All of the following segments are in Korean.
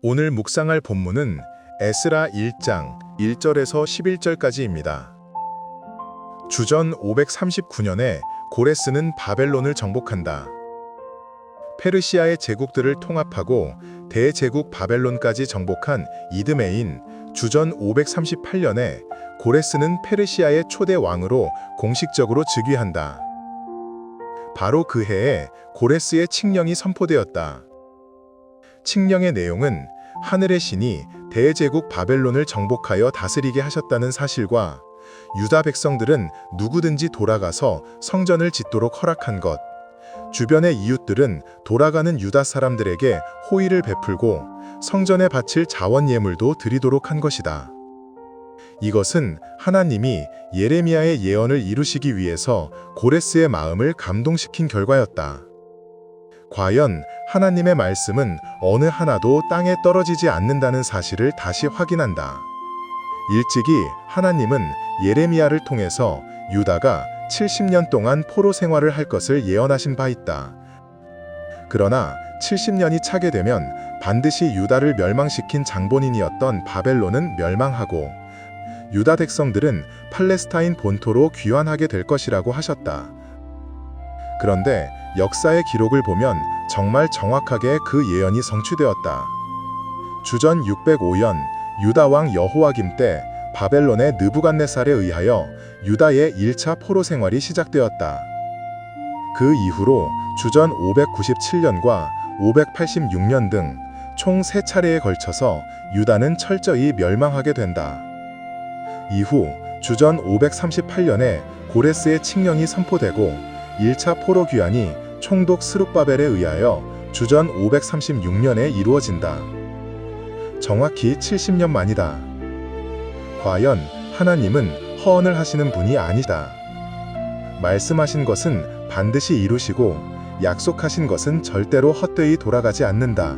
오늘 묵상할 본문은 에스라 1장 1절에서 11절까지입니다. 주전 539년에 고레스는 바벨론을 정복한다. 페르시아의 제국들을 통합하고 대제국 바벨론까지 정복한 이드메인 주전 538년에 고레스는 페르시아의 초대 왕으로 공식적으로 즉위한다. 바로 그 해에 고레스의 칙령이 선포되었다. 칙령의 내용은 하늘의 신이 대제국 바벨론을 정복하여 다스리게 하셨다는 사실과 유다 백성들은 누구든지 돌아가서 성전을 짓도록 허락한 것, 주변의 이웃들은 돌아가는 유다 사람들에게 호의를 베풀고 성전에 바칠 자원 예물도 드리도록 한 것이다. 이것은 하나님이 예레미야의 예언을 이루시기 위해서 고레스의 마음을 감동시킨 결과였다. 과연 하나님의 말씀은 어느 하나도 땅에 떨어지지 않는다는 사실을 다시 확인한다. 일찍이 하나님은 예레미야를 통해서 유다가 70년 동안 포로 생활을 할 것을 예언하신 바 있다. 그러나 70년이 차게 되면 반드시 유다를 멸망시킨 장본인이었던 바벨론은 멸망하고 유다 백성들은 팔레스타인 본토로 귀환하게 될 것이라고 하셨다. 그런데 역사의 기록을 보면 정말 정확하게 그 예언이 성취되었다. 주전 605년 유다 왕 여호와김 때 바벨론의 느부갓네살에 의하여 유다의 1차 포로 생활이 시작되었다. 그 이후로 주전 597년과 586년 등 총 세 차례에 걸쳐서 유다는 철저히 멸망하게 된다. 이후 주전 538년에 고레스의 칙령이 선포되고 1차 포로 귀환이 총독 스룹바벨에 의하여 주전 536년에 이루어진다. 정확히 70년 만이다. 과연 하나님은 허언을 하시는 분이 아니다. 말씀하신 것은 반드시 이루시고 약속하신 것은 절대로 헛되이 돌아가지 않는다.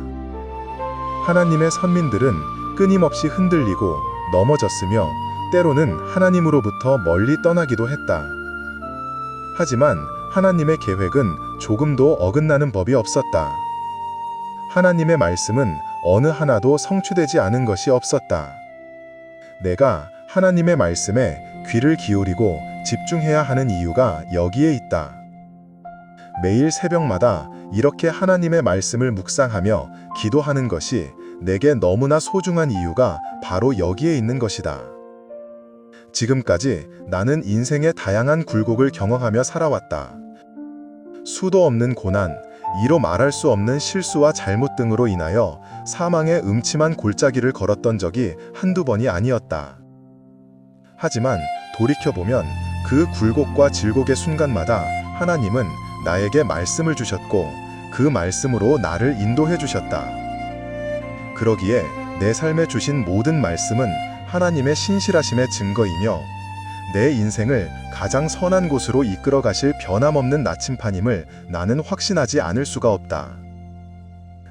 하나님의 선민들은 끊임없이 흔들리고 넘어졌으며 때로는 하나님으로부터 멀리 떠나기도 했다. 하지만 하나님의 계획은 조금도 어긋나는 법이 없었다. 하나님의 말씀은 어느 하나도 성취되지 않은 것이 없었다. 내가 하나님의 말씀에 귀를 기울이고 집중해야 하는 이유가 여기에 있다. 매일 새벽마다 이렇게 하나님의 말씀을 묵상하며 기도하는 것이 내게 너무나 소중한 이유가 바로 여기에 있는 것이다. 지금까지 나는 인생의 다양한 굴곡을 경험하며 살아왔다. 수도 없는 고난, 이로 말할 수 없는 실수와 잘못 등으로 인하여 사망의 음침한 골짜기를 걸었던 적이 한두 번이 아니었다. 하지만 돌이켜보면 그 굴곡과 질곡의 순간마다 하나님은 나에게 말씀을 주셨고 그 말씀으로 나를 인도해 주셨다. 그러기에 내 삶에 주신 모든 말씀은 하나님의 신실하심의 증거이며 내 인생을 가장 선한 곳으로 이끌어 가실 변함없는 나침판임을 나는 확신하지 않을 수가 없다.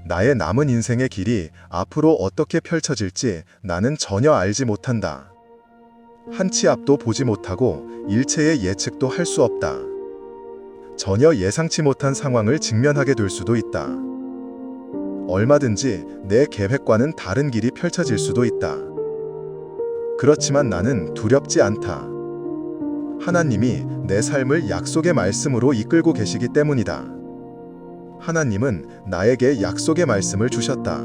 나의 남은 인생의 길이 앞으로 어떻게 펼쳐질지 나는 전혀 알지 못한다. 한 치 앞도 보지 못하고 일체의 예측도 할 수 없다. 전혀 예상치 못한 상황을 직면하게 될 수도 있다. 얼마든지 내 계획과는 다른 길이 펼쳐질 수도 있다. 그렇지만 나는 두렵지 않다. 하나님이 내 삶을 약속의 말씀으로 이끌고 계시기 때문이다. 하나님은 나에게 약속의 말씀을 주셨다.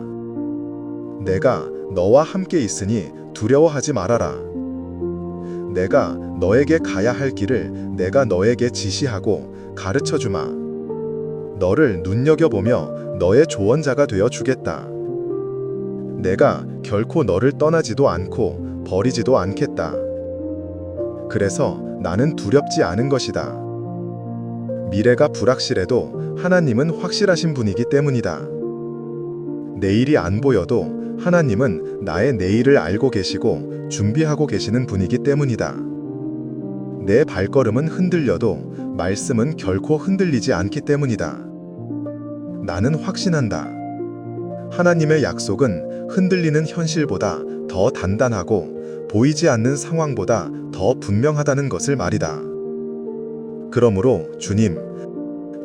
내가 너와 함께 있으니 두려워하지 말아라. 내가 너에게 가야 할 길을 내가 너에게 지시하고 가르쳐 주마. 너를 눈여겨보며 너의 조언자가 되어 주겠다. 내가 결코 너를 떠나지도 않고 버리지도 않겠다. 그래서 나는 두렵지 않은 것이다. 미래가 불확실해도 하나님은 확실하신 분이기 때문이다. 내일이 안 보여도 하나님은 나의 내일을 알고 계시고 준비하고 계시는 분이기 때문이다. 내 발걸음은 흔들려도 말씀은 결코 흔들리지 않기 때문이다. 나는 확신한다. 하나님의 약속은 흔들리는 현실보다 더 단단하고 보이지 않는 상황보다 더 분명하다는 것을 말이다. 그러므로 주님,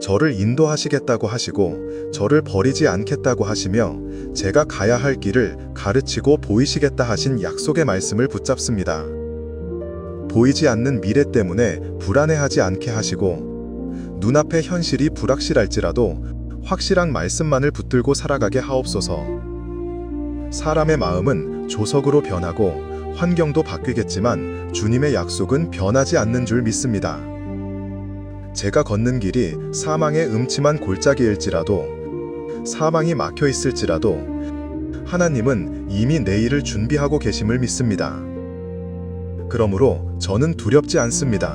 저를 인도하시겠다고 하시고 저를 버리지 않겠다고 하시며 제가 가야 할 길을 가르치고 보이시겠다 하신 약속의 말씀을 붙잡습니다. 보이지 않는 미래 때문에 불안해하지 않게 하시고 눈앞의 현실이 불확실할지라도 확실한 말씀만을 붙들고 살아가게 하옵소서. 사람의 마음은 조석으로 변하고 환경도 바뀌겠지만 주님의 약속은 변하지 않는 줄 믿습니다. 제가 걷는 길이 사망의 음침한 골짜기일지라도 사망이 막혀 있을지라도 하나님은 이미 내일을 준비하고 계심을 믿습니다. 그러므로 저는 두렵지 않습니다.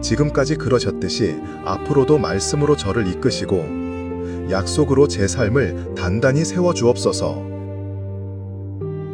지금까지 그러셨듯이 앞으로도 말씀으로 저를 이끄시고 약속으로 제 삶을 단단히 세워 주옵소서.